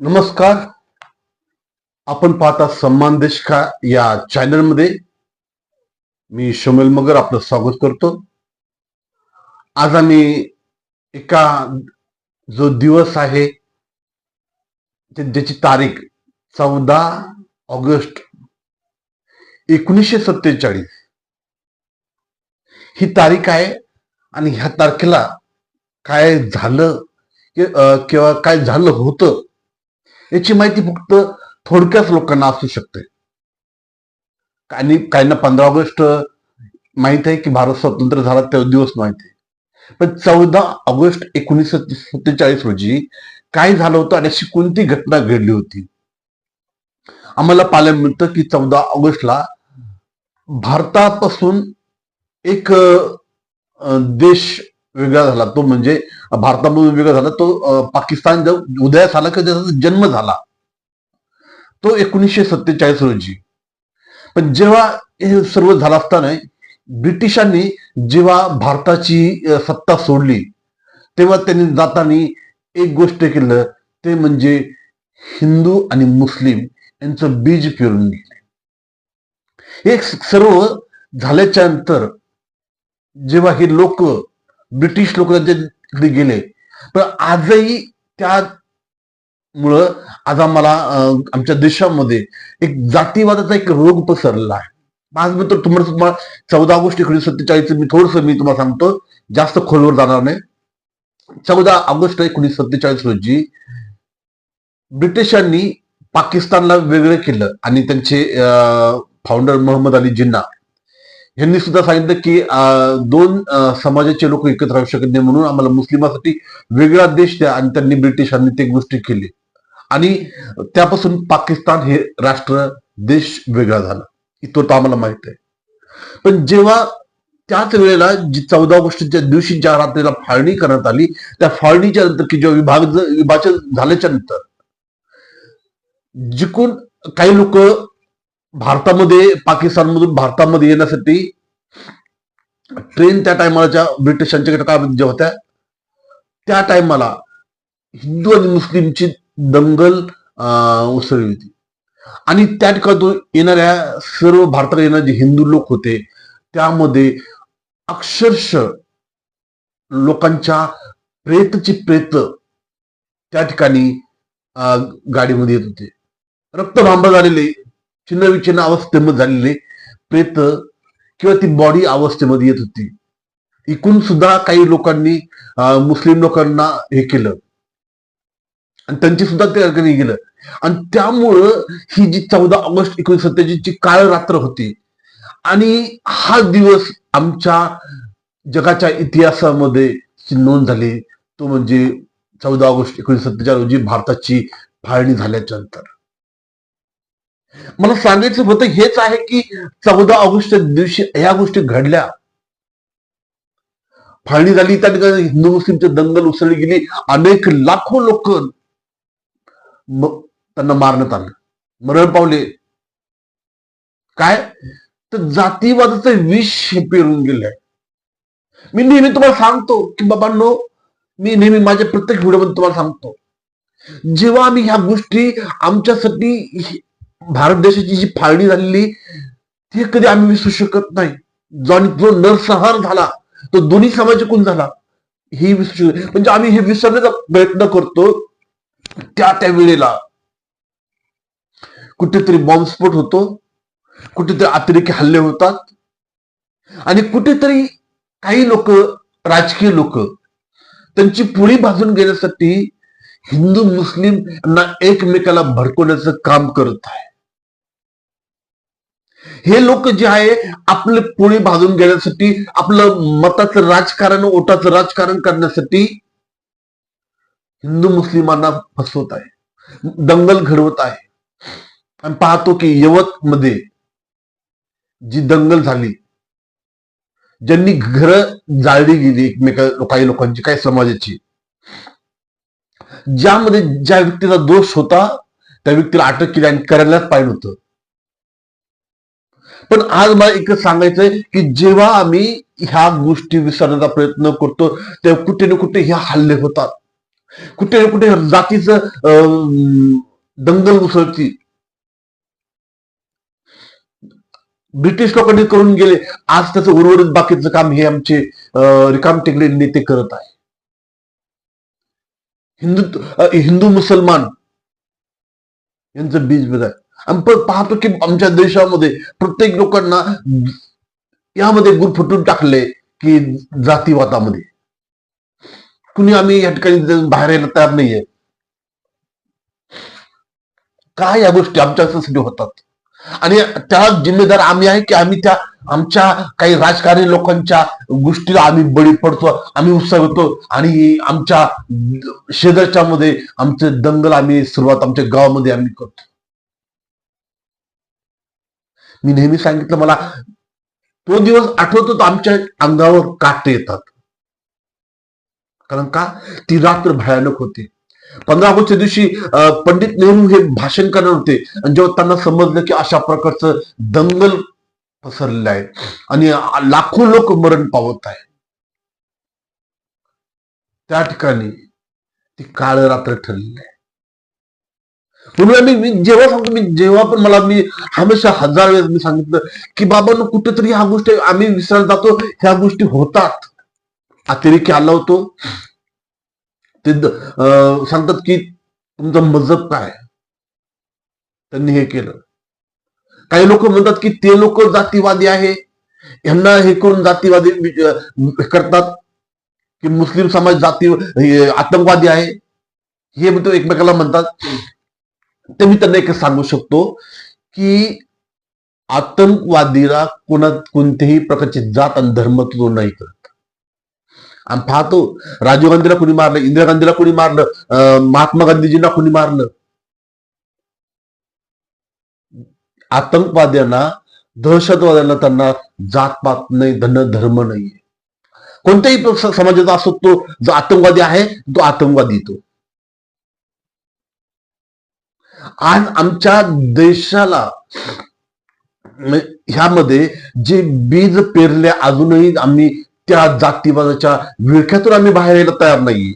नमस्कार. आपण पाहता सम्मान देश का या चॅनलमध्ये. मी शमेल मगर आपलं स्वागत करतो. आज आम्ही एका जो दिवस आहे ज्याची तारीख चौदा ऑगस्ट एकोणीसशे सत्तेचाळीस. ही तारीख आहे आणि ह्या तारखेला काय झालं किंवा काय झालं होतं याची माहिती फक्त थोडक्याच लोकांना असू शकते. काही काहींना पंधरा ऑगस्ट माहीत आहे की भारत स्वतंत्र झाला त्या दिवस माहिती आहे. पण चौदा ऑगस्ट एकोणीसशे सत्तेचाळीस रोजी काय झालं होतं आणि अशी कोणती घटना घडली होती? आम्हाला पाहायला मिळतं की चौदा ऑगस्टला भारतापासून एक देश वेगळा झाला. तो म्हणजे भारतामधून वेगळा झाला. तो पाकिस्तान उदयास आला की त्याचा जन्म झाला. तो एकोणीसशे सत्तेचाळीस रोजी. पण जेव्हा हे सर्व झालं असताना ब्रिटिशांनी जेव्हा भारताची सत्ता सोडली तेव्हा त्यांनी जाताना एक गोष्ट केलं. ते म्हणजे हिंदू आणि मुस्लिम यांचं बीज पेरून गेले हे सर्व झाल्याच्यानंतर जेव्हा हे लोक ब्रिटिश लोक त्यांच्या गेले. पण आजही त्यामुळं आज आम्हाला आमच्या देशामध्ये एक जातीवादाचा एक रोग पसरला आहे. आज मी तर तुम्हाला तुम्हाला चौदा ऑगस्ट एकोणीसशे सत्तेचाळीस मी थोडस मी तुम्हाला सांगतो जास्त खोलवर जाणार नाही. चौदा ऑगस्ट एकोणीसशे सत्तेचाळीस रोजी ब्रिटिशांनी पाकिस्तानला वेगळं केलं आणि त्यांचे फाउंडर मोहम्मद अली जिन्ना यांनी सुद्धा सांगितलं की दोन समाजाचे लोक एकत्र राहू शकत नाही म्हणून आम्हाला मुस्लिमासाठी वेगळा देश द्या आणि त्यांनी ब्रिटिशांनी ते गोष्टी केली. आणि त्यापासून पाकिस्तान हे राष्ट्र देश वेगळा झाला. इथं तर आम्हाला माहीत आहे. पण जेव्हा त्याच वेळेला जी चौदा ऑगस्टच्या दिवशी ज्या रात्रीला फाळणी करण्यात आली त्या फाळणीच्या नंतर की जेव्हा विभाग विभाजन झाल्याच्यानंतर जिकून काही लोक भारतामध्ये पाकिस्तानमधून भारतामध्ये येण्यासाठी ट्रेन त्या टायमाला ब्रिटिशांच्या काळामध्ये ज्या होत्या त्या टायमाला हिंदू आणि मुस्लिमची दंगल अं, उसळली होती. आणि त्या ठिकाणातून येणाऱ्या सर्व भारतात येणारे जे हिंदू लोक होते त्यामध्ये अक्षरशः लोकांच्या प्रेतची प्रेत त्या ठिकाणी गाडीमध्ये येत होते. रक्तभांब झालेले छिन्न अवस्थेमध्ये झालेले प्रेत किंवा ती बॉडी अवस्थेमध्ये येत होती. इकून सुद्धा काही लोकांनी मुस्लिम लोकांना हे केलं. आणि त्यांची सुद्धा त्या ठिकाणी गेलं. आणि त्यामुळं ही जी चौदा ऑगस्ट एकोणीसशे सत्तेचाळीस ची काळ रात्र होती. आणि हा दिवस आमच्या जगाच्या इतिहासामध्ये नोंद झाली. तो म्हणजे चौदा ऑगस्ट एकोणीशे सत्तेचाळीस रोजी भारताची फाळणी झाल्याच्यानंतर. मला सांगायचं होतं हेच आहे की चौदा ऑगस्ट दिवशी ह्या गोष्टी घडल्या. फाळणी झाली त्या ठिकाणी हिंदू मुस्लिमचे दंगल उसळली गेली. अनेक लाखो लोक त्यांना मारण्यात आलं मरण पावले. काय? तर जातीवादाचं विष हे पेरून गेलंय. मी नेहमी तुम्हाला सांगतो की बाबांनो मी नेहमी माझ्या प्रत्येक व्हिडिओमध्ये तुम्हाला सांगतो. जेव्हा आम्ही ह्या गोष्टी आमच्यासाठी भारत देशाची जी फाळणी झालेली ती कधी आम्ही विसरू शकत नाही. जो आणि जो नरसंहार झाला तो दोन्ही समाजाकडून झाला ही विसरू शकत- म्हणजे आम्ही हे विसरण्याचा प्रयत्न करतो त्या त्या वेळेला. कुठेतरी बॉम्बस्फोट होतो कुठेतरी अतिरेकी हल्ले होतात आणि कुठेतरी काही लोक राजकीय लोक त्यांची पुळी भाजून घेण्यासाठी हिंदू मुस्लिम यांना एकमेकाला भडकवण्याचं काम करत आहे हे लोक जे आहे आपले पुणे भाजून घेण्यासाठी आपलं मताचं राजकारण ओटाचं राजकारण करण्यासाठी हिंदू मुस्लिमांना फसवत आहे. दंगल घडवत आहे. आणि पाहतो की यवत मध्ये जी दंगल झाली ज्यांनी घर जाळली गेली एकमेका काही लोकांची काही समाजाची ज्यामध्ये ज्या व्यक्तीचा दोष होता त्या व्यक्तीला अटक केली आणि करायलाच पाहिजे होतं. पण आज मला एकच सांगायचंय की जेव्हा आम्ही ह्या गोष्टी विसरण्याचा प्रयत्न करतो तेव्हा कुठे ना कुठे ह्या हल्ले होतात. कुठे ना कुठे जातीचं अं, दंगल उसळती. ब्रिटिश लोकांनी करून गेले. आज त्याचं उर्वरित बाकीचं काम हे आमचे रिकाम टेकडे नेते करत आहे. हिंदू हिंदू मुसलमान यांचं बीज आहे आपण पाहतो की आमच्या देशामध्ये प्रत्येक लोकांना यामध्ये गुरफटून टाकले की जातीवादामध्ये. कुणी आम्ही या ठिकाणी बाहेर यायला तयार नाहीये. काय या गोष्टी आमच्यासाठी होतात? आणि त्या जिम्मेदार आम्ही आहे की आम्ही त्या आमच्या काही राजकारणी लोकांच्या गोष्टीला आम्ही बळी पडतो आम्ही उत्साहतो आणि आमच्या शेजारच्या मध्ये आमचे दंगल आम्ही सुरुवात आमच्या गावामध्ये आम्ही करतो. मी नेहमी सांगितलं मला तो दिवस आठवतो आमच्या अंगावर काटे येतात. कारण का? ती रात्र भयानक होती. पंधरा ऑगस्टच्या दिवशी पंडित नेहरू हे भाषण करणार होते. आणि जेव्हा त्यांना समजलं की अशा प्रकारचं दंगल पसरलेलं आहे आणि लाखो लोक मरण पावत आहे त्या ठिकाणी ती काळ रात्र ठरलेली आहे म्हणून मी मी जेव्हा सांगतो मी जेव्हा पण मला मी हमेशा हजार वेळेस मी सांगितलं की बाबांनो कुठेतरी ह्या गोष्टी आम्ही विसरायला जातो. ह्या गोष्टी होतात. अतिरेकी आला होतो. ते अं, सांगतात की तुमचा मजब काय? त्यांनी हे केलं. काही लोक म्हणतात की ते लोक जातीवादी आहे. यांना हे करून जातीवादी करतात की मुस्लिम समाज जाती आतंकवादी आहे. हे म्हणतो एकमेकाला म्हणतात. ते मी त्यांना एक सांगू शकतो की आतंकवादीला कोणा कोणत्याही प्रकारची जात आणि धर्म तो नाही करत. आम्ही पाहतो राजीव गांधीला कोणी मारलं इंदिरा गांधीला कोणी मारलं महात्मा गांधीजींना कोणी मारलं? आतंकवाद्यांना दहशतवाद्यांना त्यांना जातपात नाही धन धर्म नाही कोणत्याही समाजाचा असो तो जो आतंकवादी आहे तो आतंकवादी तो. आज आमच्या देशाला म्हणजे ह्यामध्ये जे बीज पेरले अजूनही आम्ही त्या जातीवादाच्या विळख्यातून आम्ही बाहेर यायला तयार नाही.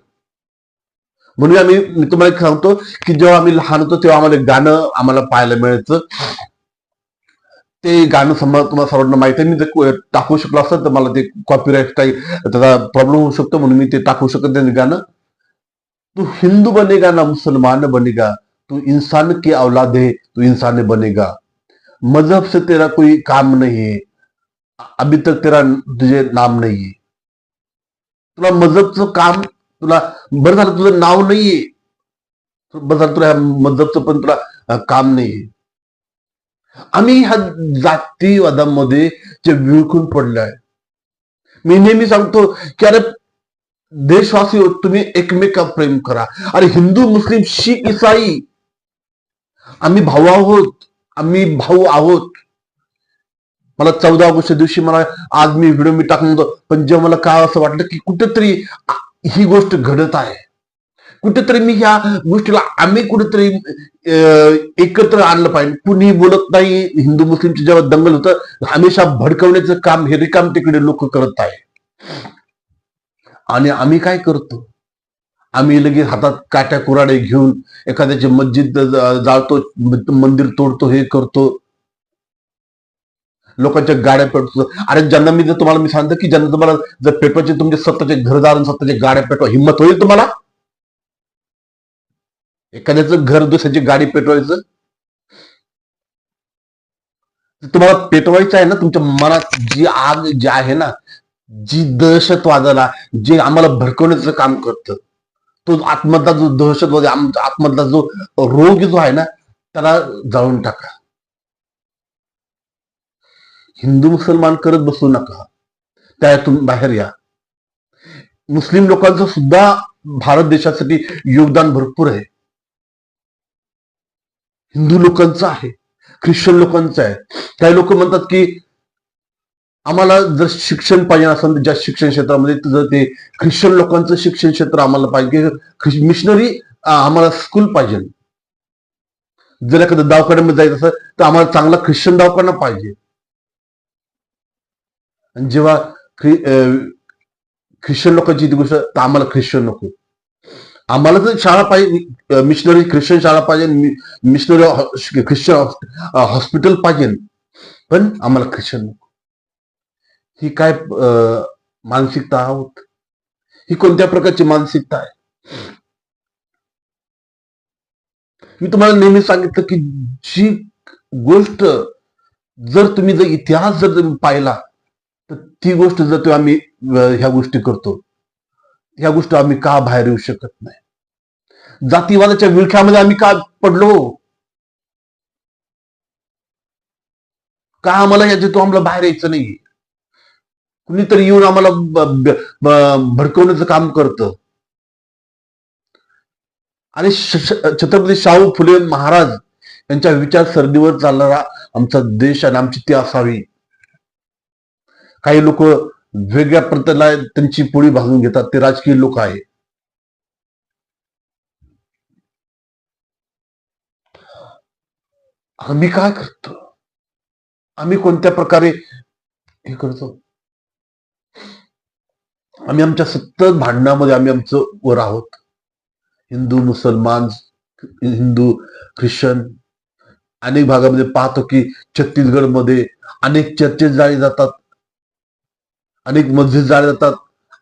म्हणून आम्ही मी तुम्हाला सांगतो की जेव्हा आम्ही लहान होतो तेव्हा आम्हाला गाणं आम्हाला पाहायला मिळायचं. ते गाणं समजा तुम्हाला सर्वांना माहिती आहे मी जर टाकू शकलो असतं तर मला ते कॉपीराईट काही त्याचा प्रॉब्लेम होऊ शकतो म्हणून मी ते टाकू शकत नाही गाणं. तू हिंदू बनेगा ना मुसलमान बनेगा तू इंसान की औलाद है तू इंसान बनेगा। मजहब से तेरा कोई काम नहीं है। अभी तक तेरा तुझे नाम नहीं है। तुला मजहबचं काम तुला बरं झालं तुझं नाव नाहीये बरं झालं तुला मजहबचं पण तुला काम नाहीये आम्ही ह्या जातीवादामध्ये जे विळखून पडले आहे मी नेहमी सांगतो की अरे देशवासी हो, तुम्ही एकमेका प्रेम करा। अरे हिंदू मुस्लिम शीख इसाई आम्ही भाऊ आहोत. आम्ही भाऊ आहोत. मला चौदा ऑगस्टच्या दिवशी मला आज मी व्हिडिओ मी टाकून होतो पण जेव्हा मला काय असं वाटलं की कुठेतरी ही गोष्ट घडत आहे. कुठेतरी मी ह्या गोष्टीला आम्ही कुठेतरी अं, एकत्र आणलं पाहिजे. कुणी बोलत नाही. हिंदू मुस्लिमचे जेव्हा दंगल होतं हमेशा भडकवण्याचं काम हे रिकाम तिकडे लोक करत आहे आणि आम्ही काय करतो? आम्ही लगेच हातात काट्या कुराडे घेऊन एखाद्याची मस्जिद जाळतो मंदिर तोडतो हे करतो. लोकांच्या गाड्या पेटतो अरे ज्यांना मी जर तुम्हाला मी सांगतो की ज्यांना तुम्हाला जर पेटवायचे तुमचे स्वतःचे घरदार स्वतःचे गाड्या पेटवा हिंमत होईल तुम्हाला? एखाद्याचं घर दुसऱ्याची गाडी पेटवायचं? तुम्हाला पेटवायचं आहे ना तुमच्या मनात जी आग जी आहे ना जी दहशतवादाला जे आम्हाला भडकवण्याचं काम करतं. तो आत्मधला जो दहशतवादी आत्मधला जो रोग जो आहे ना त्याला जाळून टाका. हिंदू मुसलमान करत बसू नका. त्यातून बाहेर या. मुस्लिम लोकांचं सुद्धा भारत देशासाठी योगदान भरपूर आहे. हिंदू लोकांचं आहे. ख्रिश्चन लोकांचं आहे. काही लोक म्हणतात की आम्हाला जर शिक्षण पाहिजे असेल तर ज्या शिक्षण क्षेत्रामध्ये जर ते ख्रिश्चन लोकांचं शिक्षण क्षेत्र आम्हाला पाहिजे मिशनरी आम्हाला स्कूल पाहिजे. जर एखादं दवाखान्यामध्ये जायचं असेल तर आम्हाला चांगला ख्रिश्चन दवाखाना पाहिजे. आणि जेव्हा ख्रिश्चन लोकांची ती गोष्ट तर आम्हाला ख्रिश्चन नको. आम्हाला जर शाळा पाहिजे मिशनरी ख्रिश्चन शाळा पाहिजे मिशनरी ख्रिश्चन हॉस्पिटल पाहिजे पण आम्हाला ख्रिश्चन नको. ही काय मानसिकता आहोत? ही कोणत्या प्रकारची मानसिकता आहे? मी तुम्हाला नेहमी सांगितलं की जी गोष्ट जर तुम्ही जर इतिहास जर तुम्ही पाहिला तर ती गोष्ट जर तुम्ही आम्ही ह्या गोष्टी करतो ह्या गोष्टी आम्ही का बाहेर येऊ शकत नाही? जातीवादाच्या विळख्यामध्ये आम्ही का पडलो? का आम्हाला याच्यातून आम्हाला बाहेर यायचं नाही? कुणीतरी येऊन आम्हाला भडकवण्याचं काम करतं. आणि छत्रपती शाहू फुले महाराज यांच्या विचारसरणीवर चालणारा आमचा देश आणि आमची ती असावी. काही लोक वेगळ्या प्रकारला त्यांची पोळी भाजून घेतात ते राजकीय लोक आहे. आम्ही काय करतो? आम्ही कोणत्या प्रकारे हे करतो? आम्ही आमच्या सतत भांडणामध्ये आम्ही आमचं वर आहोत. हिंदू मुसलमान हिंदू ख्रिश्चन अनेक भागामध्ये पाहतो की छत्तीसगडमध्ये अनेक चर्चेस जाळले जातात अनेक मस्जिद जाळी जातात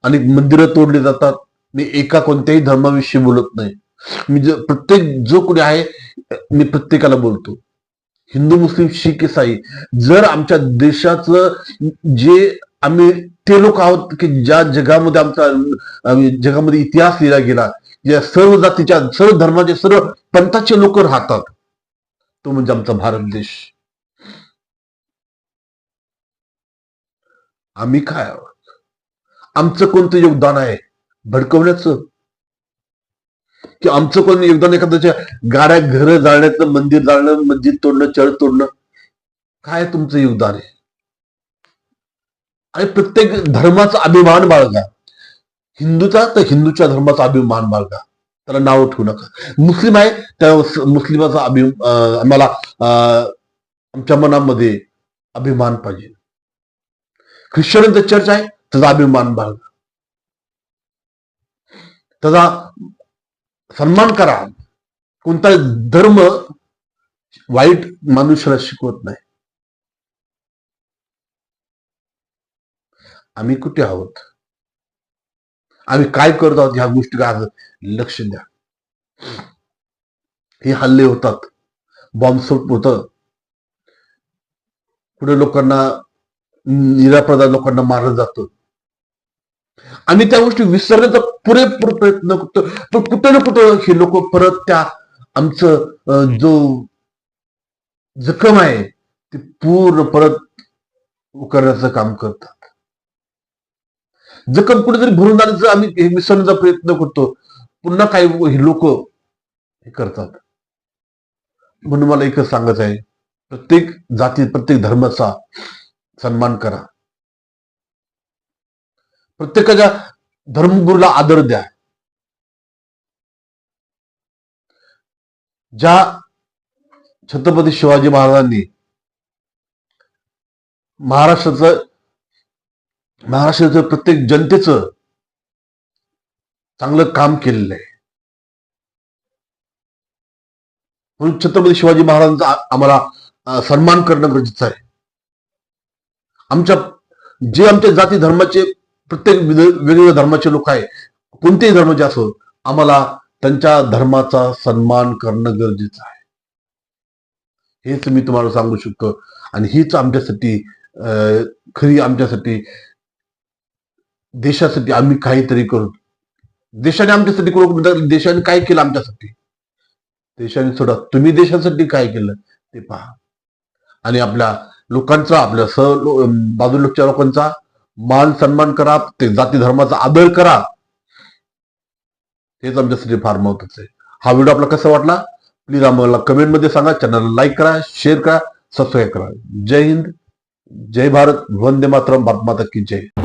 अनेक मंदिरं तोडली जातात. मी एका कोणत्याही धर्माविषयी बोलत नाही. मी जो प्रत्येक जो कोणी आहे मी प्रत्येकाला बोलतो. हिंदू मुस्लिम शीख इसाई जर आमच्या देशाचं जे आम्ही ते लोक आहोत की ज्या जगामध्ये आमचा जगामध्ये इतिहास लिहिला गेला या सर्व जातीच्या सर्व धर्माचे सर्व पंथाचे लोक राहतात तो म्हणजे आमचा भारत देश. आम्ही काय आहोत? आमचं कोणतं योगदान आहे? भडकवण्याचं? की आमचं कोण योगदान एखाद्याच्या गाड्या घर जाळण्याचं मंदिर जाळणं मस्जिद तोडणं चळ तोडणं? काय तुमचं योगदान आहे? आणि प्रत्येक धर्माचा अभिमान बाळगा. हिंदूचा तर हिंदूच्या धर्माचा अभिमान बाळगा. त्याला नाव ठेवू नका. मुस्लिम आहे त्या मुस्लिमाचा अभि आम्हाला अं, आमच्या मनामध्ये अभिमान पाहिजे. ख्रिश्चनचा चर्च आहे त्याचा अभिमान बाळगा. त्याचा सन्मान करा. कोणता धर्म वाईट मनुष्याला शिकवत नाही. आम्ही कुठे आहोत? आम्ही काय करत आहोत? ह्या गोष्टी काय लक्ष द्या. हे हल्ले होतात. बॉम्बस्फोट होत. पुढे लोकांना निराप्रदा लोकांना मारलं जातं. आम्ही त्या गोष्टी विसरण्याचा पुरेपूर प्रयत्न करतो. पण कुठं ना कुठं हे लोक परत त्या आमचं जो जखम आहे ते पूर्ण परत करण्याचं काम करतात. जखम कुठेतरी भरून जाण्याचं आम्ही मिसळण्याचा प्रयत्न करतो पुन्हा काही हे लोक हे करतात. म्हणून मला एकच सांगायचं आहे प्रत्येक जाती प्रत्येक धर्माचा सन्मान करा. प्रत्येकाच्या धर्मगुरूला आदर द्या. ज्या छत्रपती शिवाजी महाराजांनी महाराष्ट्राचं महाराष्ट्राचं प्रत्येक जनतेचं चांगलं काम केलेलं आहे. म्हणून छत्रपती शिवाजी महाराजांचा आम्हाला सन्मान करणं गरजेचं आहे. आमच्या जे आमच्या जाती धर्माचे प्रत्येक वेगवेगळ्या धर्माचे लोक आहे कोणतेही धर्माचे असो आम्हाला त्यांच्या धर्माचा सन्मान करणं गरजेचं आहे. हेच मी तुम्हाला सांगू शकतो. आणि हीच आमच्यासाठी अं, खरी आमच्यासाठी देशासाठी आम्ही काहीतरी करू. देशाने आमच्यासाठी करू देशाने काय केलं आमच्यासाठी? देशाने सोडा. तुम्ही देशासाठी काय केलं ते पहा. आणि आपल्या लोकांचा आपल्या सह बाजूच्या लोकांचा मान सन्मान करा ते जाती धर्माचा आदर करा. हेच आमच्यासाठी फार महत्वाचं आहे. हा व्हिडिओ आपला कसा वाटला? प्लीज आम्हाला कमेंटमध्ये सांगा. चॅनलला लाईक करा शेअर करा सबस्क्राईब करा. जय हिंद जय भारत. वंदे मातरम. भारत माता की जय.